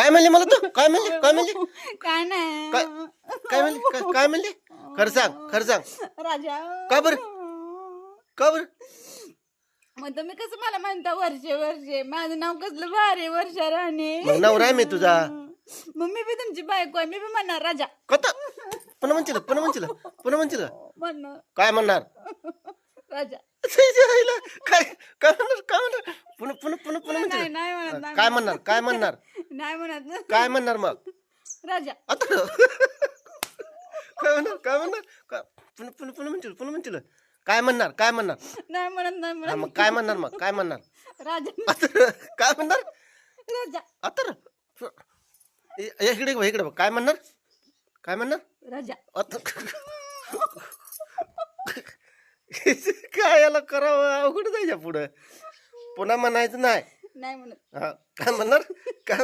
काय म्हणले मला तू? काय म्हणले? काय म्हणले? काय नाही. काय काय म्हणले? काय- काय म्हणले? खरं सांग खरं सांग. राजा. का बरं? का बरं? मग तुम्ही कसं मला म्हणता वर्षे वर्षे? माझं नाव कसलं भारी वर्षा राणे. मग नवरा आहे मी तुझा. मग मी बी तुमची बायको आहे मी बी म्हणणार राजा. कत पुन्हा म्हणशील पुन्हा म्हणशील पुन्हा म्हणशील? म्हणणार. काय म्हणणार? राजा. त्याच्या आईला. काय काय म्हणणार? काय म्हणणार? पुन्हा पुन्हा पुन्हा पुन्हा नाही नाही म्हणत म्हणशील नाही काय म्हणणार? काय म्हणणार? नाही म्हणत काय म्हणणार मग? राजा. आता काय म्हणणार? काय म्हणणार? काय- पुन्हा पुन्हा पुन्हा म्हणशील पुन्हा म्हणशील. काय म्हणणार? काय म्हणणार? नाही म्हणत नाही हा, म्हणत मग काय म्हणणार मग? काय म्हणणार? राजा. आता काय म्हणणार? राजा. आता इकडे बघ इकडे बघ. काय म्हणणार? काय म्हणणार? राजा. आता काय याला करावं? अवघड जायच्या पुढं. पुन्हा म्हणायचं नाही. नाही म्हणत. हा काय म्हणणार? काय